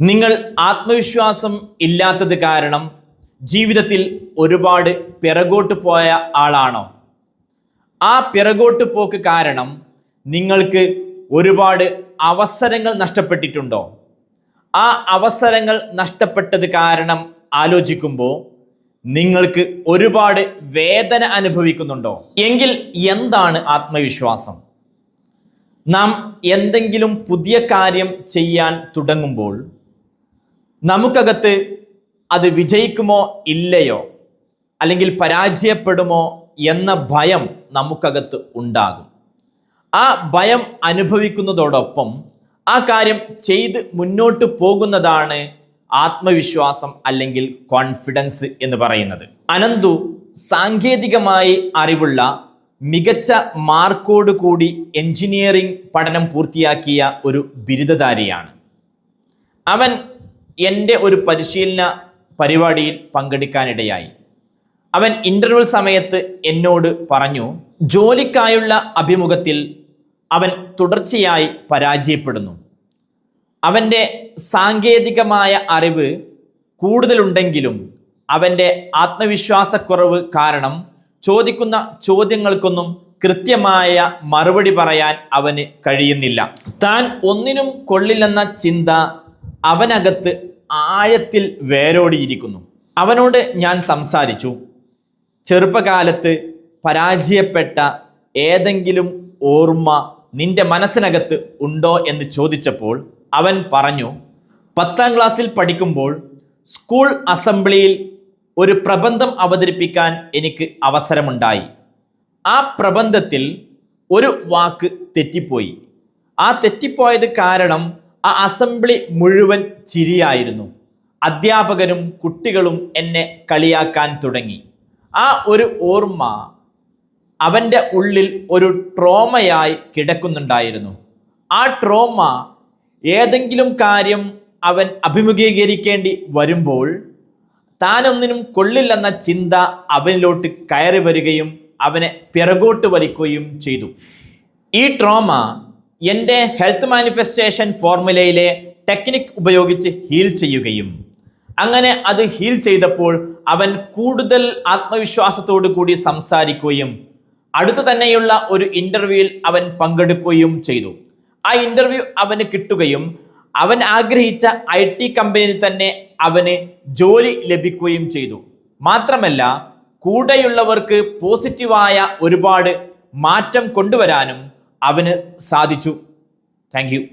നിങ്ങൾ ആത്മവിശ്വാസം ഇല്ലാത്തത് കാരണം ജീവിതത്തിൽ ഒരുപാട് പിറകോട്ട് പോയ ആളാണോ? ആ പിറകോട്ട് പോക്ക് കാരണം നിങ്ങൾക്ക് ഒരുപാട് അവസരങ്ങൾ നഷ്ടപ്പെട്ടിട്ടുണ്ടോ? ആ അവസരങ്ങൾ നഷ്ടപ്പെട്ടത് കാരണം ആലോചിക്കുമ്പോൾ നിങ്ങൾക്ക് ഒരുപാട് വേദന അനുഭവിക്കുന്നുണ്ടോ? എങ്കിൽ എന്താണ് ആത്മവിശ്വാസം? നാം എന്തെങ്കിലും പുതിയ കാര്യം ചെയ്യാൻ തുടങ്ങുമ്പോൾ നമുക്കകത്ത് അത് വിജയിക്കുമോ ഇല്ലയോ? അല്ലെങ്കിൽ പരാജയപ്പെടുമോ എന്ന ഭയം നമുക്കകത്ത് ഉണ്ടാകും. ആ ഭയം അനുഭവിക്കുന്നതോടൊപ്പം ആ കാര്യം ചെയ്ത് മുന്നോട്ട് പോകുന്നതാണ് ആത്മവിശ്വാസം അല്ലെങ്കിൽ കോൺഫിഡൻസ് എന്ന് പറയുന്നത്. അനന്തു സാങ്കേതികമായി അറിവുള്ള മികച്ച മാർക്കോട് കൂടി എഞ്ചിനീയറിംഗ് പഠനം പൂർത്തിയാക്കിയ ഒരു ബിരുദധാരിയാണ്. അവൻ എന്റെ ഒരു പരിശീലന പരിപാടിയിൽ പങ്കെടുക്കാനിടയായി. അവൻ ഇന്റർവ്യൂ സമയത്ത് എന്നോട് പറഞ്ഞു ജോലിക്കായുള്ള അഭിമുഖത്തിൽ അവൻ തുടർച്ചയായി പരാജയപ്പെടുന്നു. അവന്റെ സാങ്കേതികമായ അറിവ് കൂടുതലുണ്ടെങ്കിലും അവന്റെ ആത്മവിശ്വാസക്കുറവ് കാരണം ചോദിക്കുന്ന ചോദ്യങ്ങൾക്കൊന്നും കൃത്യമായ മറുപടി പറയാൻ അവന് കഴിയുന്നില്ല. താൻ ഒന്നിനും കൊള്ളില്ലെന്ന ചിന്ത അവനകത്ത് ആഴത്തിൽ വേരോടിയിരിക്കുന്നു. അവനോട് ഞാൻ സംസാരിച്ചു. ചെറുപ്പകാലത്ത് പരാജയപ്പെട്ട ഏതെങ്കിലും ഓർമ്മ നിന്റെ മനസ്സിനകത്ത് ഉണ്ടോ എന്ന് ചോദിച്ചപ്പോൾ അവൻ പറഞ്ഞു പത്താം ക്ലാസ്സിൽ പഠിക്കുമ്പോൾ സ്കൂൾ അസംബ്ലിയിൽ ഒരു പ്രബന്ധം അവതരിപ്പിക്കാൻ എനിക്ക് അവസരമുണ്ടായി. ആ പ്രബന്ധത്തിൽ ഒരു വാക്ക് തെറ്റിപ്പോയി. ആ തെറ്റിപ്പോയത് കാരണം ആ അസംബ്ലി മുഴുവൻ ചിരിയായിരുന്നു. അധ്യാപകരും കുട്ടികളും എന്നെ കളിയാക്കാൻ തുടങ്ങി. ആ ഒരു ഓർമ്മ അവന്റെ ഉള്ളിൽ ഒരു ട്രോമയായി കിടക്കുന്നുണ്ടായിരുന്നു. ആ ട്രോമ ഏതെങ്കിലും കാര്യം അവൻ അഭിമുഖീകരിക്കേണ്ടി വരുമ്പോൾ താനൊന്നിനും കൊള്ളില്ലെന്ന ചിന്ത അവനിലോട്ട് കയറി വരികയും അവനെ പിറകോട്ട് വലിക്കുകയും ചെയ്തു. ഈ ട്രോമ എന്റെ ഹെൽത്ത് മാനിഫെസ്റ്റേഷൻ ഫോർമുലയിലെ ടെക്നിക് ഉപയോഗിച്ച് ഹീൽ ചെയ്യുകയും. അങ്ങനെ അത് ഹീൽ ചെയ്തപ്പോൾ അവൻ കൂടുതൽ ആത്മവിശ്വാസത്തോടു കൂടി സംസാരിക്കുകയും അടുത്തു തന്നെയുള്ള ഒരു ഇന്റർവ്യൂവിൽ അവൻ പങ്കെടുക്കുകയും ചെയ്തു. ആ ഇന്റർവ്യൂ അവന് കിട്ടുകയും അവൻ ആഗ്രഹിച്ച ഐ ടി കമ്പനിയിൽ തന്നെ അവന് ജോലി ലഭിക്കുകയും ചെയ്തു. മാത്രമല്ല കൂടെയുള്ളവർക്ക് പോസിറ്റീവായ ഒരുപാട് മാറ്റം കൊണ്ടുവരാനും അവന് സാധിച്ചു. താങ്ക്